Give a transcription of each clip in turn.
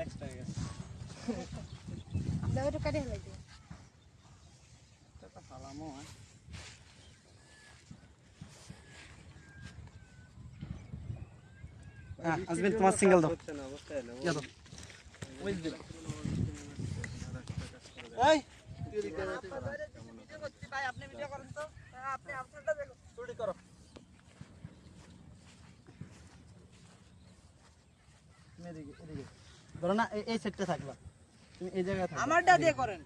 Extra হয়ে গেছে দাও একটু কাটে ফেলাই দিও এটা ফালামো হ্যাঁ হ্যাঁ আজমির তোমার সিঙ্গেল দাও ইয়া দাও ওই দিলা এই ভাই আপনি ভিডিও করেন তো আপনি আপনারটা দেখো শুটি করো তুমি এদিকে এদিকে ধরো না এই- এই সেটটা থাকবা। তুমি এই জায়গায় থাকবা। আমারটা দিয়ে করেন।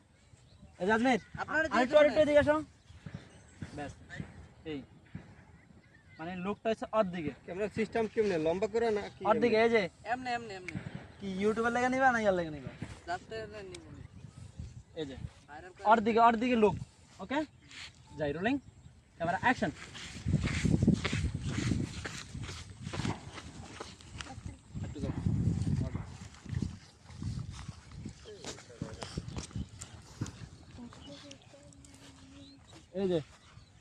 এই জাজমির আপনার আরেকটু আরেকটু এদিকে আসো। ব্যাস এই। মানে লোকটা হচ্ছে অর্ধেকে। ক্যামেরা সিস্টেম কেমনে? লম্বা করে না কি অর্ধেকে এই যে। এমনি এমনি এমনি। কি ইউটিউবের লেগে নিবা না ইয়ার লেগে নিবা? যাতে নিব। এই যে। অর্ধেকে অর্ধেকে লোক ওকে যাই রোলিং ক্যামেরা অ্যাকশন এই যে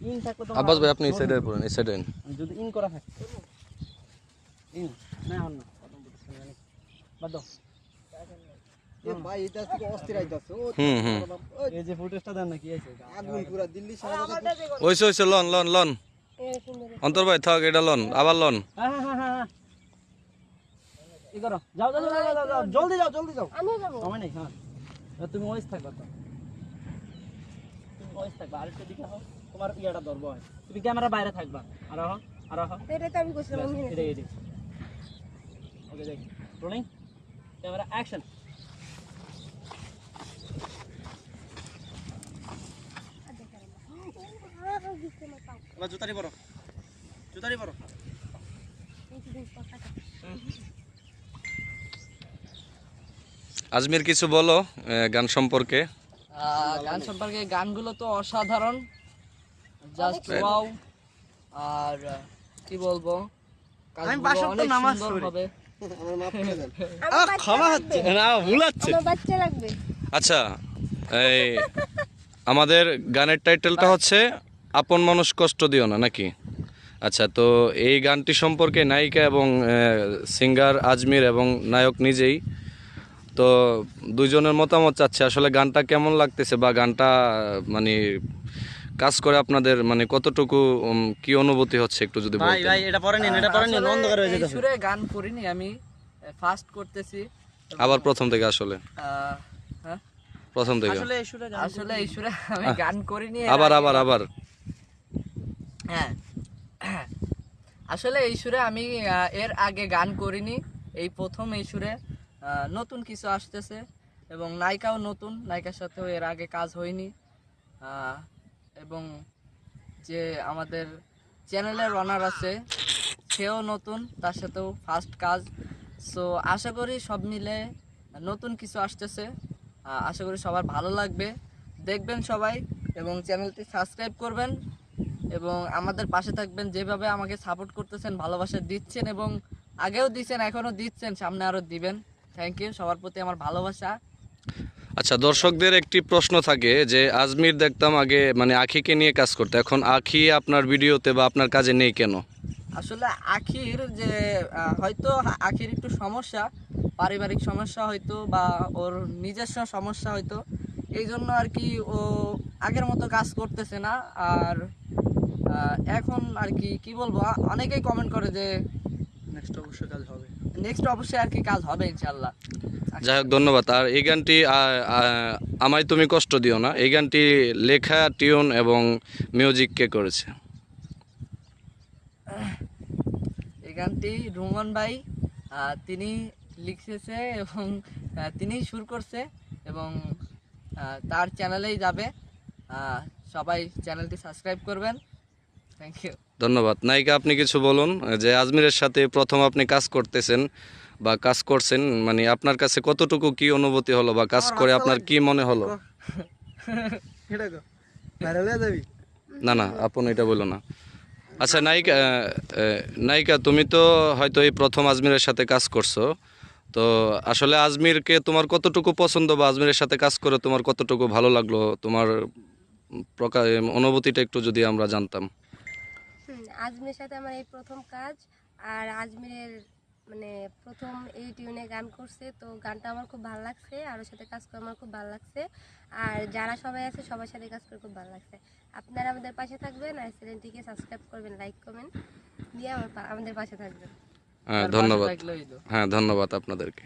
ইন থাকলে আব্বাস ভাই আপনি এই সাইডে পড়েন এই সাইডে যদি ইন করা থাকে। ইন না হন না বাদ দাও। ভাই এটা থেকে অস্থির আইতাছে। ও হুম হুম। এই যে ফুটেজটা দেন না কি আছে এটা? আগুন পুরা দিল্লি শহরে আমারটা দিয়ে করেন ওইসে ওইসে লন লন লন। এই সুন্দর অন্তর ভাই থাক এটা লন আবার লন। হ্যাঁ হ্যাঁ হ্যাঁ ই করো যাও যাও যাও যাও, যাও যাও জলদি যাও জলদি যাও। আমিও যাব। সময় নেই হ্যাঁ। তুমি ওইস থাকবা তো। ওইস থাকবা। আরেকটা দিকে হও তোমার ইয়াটা ধরবো হয় তুমি ক্যামেরা বাইরে থাকবা। আর হো আর হো এটাই তো আমি করছিলাম এটাই এটাই। ওকে দেখ। রোলিং ক্যামেরা অ্যাকশন এবার জুতারি পরো। জুতারি পরো। আজমির কিছু বলো গান সম্পর্কে। গান সম্পর্কে গানগুলো তো অসাধারণ। জাস্ট ওয়াও আর কি বলব? কাজগুলো বাসর তো নামাজ। হবে। ক্ষমা হচ্ছে। না ভুল হচ্ছে আমার বাচ্চা লাগবে। আচ্ছা এই আমাদের গানের টাইটেলটা হচ্ছে আপন মানুষ কষ্ট দিও না নাকি? আচ্ছা তো এই গানটি সম্পর্কে নায়িকা এবং সিঙ্গার আজমির এবং নায়ক নিজেই তো দুইজনের মতামত চাচ্ছে আসলে গানটা কেমন লাগতেছে বা গানটা মানে কাজ করে আপনাদের মানে কতটুকু কি অনুভূতি হচ্ছে একটু যদি ভাই ভাই এটা পরে নিন এটা পরে নিন অন্ধকার হয়ে যেতে সুরে গান করিনি আমি ফার্স্ট করতেছি। আবার প্রথম থেকে আসলে? হ্যাঁ? প্রথম থেকে? আসলে এই সুরে গান আসলে এই সুরে আমি গান করিনি এর আবার আগে- আবার আবার? হ্যাঁ। আসলে এই সুরে আমি এর আগে গান করিনি এই প্রথম এই সুরে। নতুন কিছু আসতেছে এবং নায়িকাও নতুন, নায়িকার সাথেও এর আগে কাজ হয়নি। এবং যে আমাদের চ্যানেলের রানার আছে, সেও নতুন, তার সাথেও ফার্স্ট কাজ। সো আশা করি সব মিলে নতুন কিছু আসতেছে। আশা করি সবার ভালো লাগবে। দেখবেন সবাই এবং চ্যানেলটি সাবস্ক্রাইব করবেন এবং আমাদের পাশে থাকবেন। যেভাবে আমাকে সাপোর্ট করতেছেন, ভালোবাসা দিচ্ছেন এবং আগেও দিচ্ছেন এখনও দিচ্ছেন, সামনে আরও দিবেন। থ্যাংক ইউ সবার প্রতি আমার ভালোবাসা। আচ্ছা দর্শকদের একটি প্রশ্ন থাকে যে আজমির দেখতাম আগে মানে আখিকে নিয়ে কাজ করতে এখন আখি আপনার ভিডিওতে বা আপনার কাজে নেই কেন? আসলে আখির যে হয়তো আখির একটু সমস্যা পারিবারিক সমস্যা হয়তো বা ওর নিজস্ব সমস্যা হয়তো এই জন্য আর কি ও আগের মতো কাজ করতেছে না। আর এখন আর কি কি বলব অনেকেই কমেন্ট করে যে নেক্সট অবশ্যই কাজ হবে। নেক্সট অবশ্যই আর কি কাজ হবে ইনশাল্লাহ যাই হোক ধন্যবাদ। আর এই গানটি আমায় তুমি কষ্ট দিও না। এই গানটি লেখা টিউন এবং মিউজিক কে করেছে। এই গানটি রুমন ভাই তিনি লিখেছে এবং তিনিই সুর করছে এবং তার চ্যানেলেই যাবে। সবাই চ্যানেলটি সাবস্ক্রাইব করবেন। থ্যাংক ইউ ধন্যবাদ। নায়িকা আপনি কিছু বলুন যে আজমিরের সাথে প্রথম আপনি কাজ করতেছেন বা কাজ করছেন মানে আপনার কাছে কতটুকু কি অনুভূতি হলো বা কাজ করে আপনার কি মনে হলো? না না আপন এটা বলো না। আচ্ছা নায়িকা নায়িকা তুমি তো হয়তো এই প্রথম আজমিরের সাথে কাজ করছ। তো আসলে আজমিরকে তোমার কতটুকু পছন্দ বা আজমিরের সাথে কাজ করে তোমার কতটুকু ভালো লাগল? তোমার প্রকার অনুভূতিটা একটু যদি আমরা জানতাম। আজমিরের সাথে আমার এই প্রথম কাজ আর আজমিরের মানে প্রথম এই টিউনে গান করছে তো গানটা আমার খুব ভালো লাগছে আর ওর সাথে কাজ করে আমার খুব ভালো লাগছে আর যারা সবাই আছে সবার সাথে কাজ করে খুব ভালো লাগছে। আপনারা আমাদের পাশে থাকবেন আর চ্যানেলটিকে সাবস্ক্রাইব করবেন লাইক করবেন দিয়ে আমার আমাদের পাশে থাকবেন। হ্যাঁ ধন্যবাদ। হ্যাঁ ধন্যবাদ আপনাদেরকে।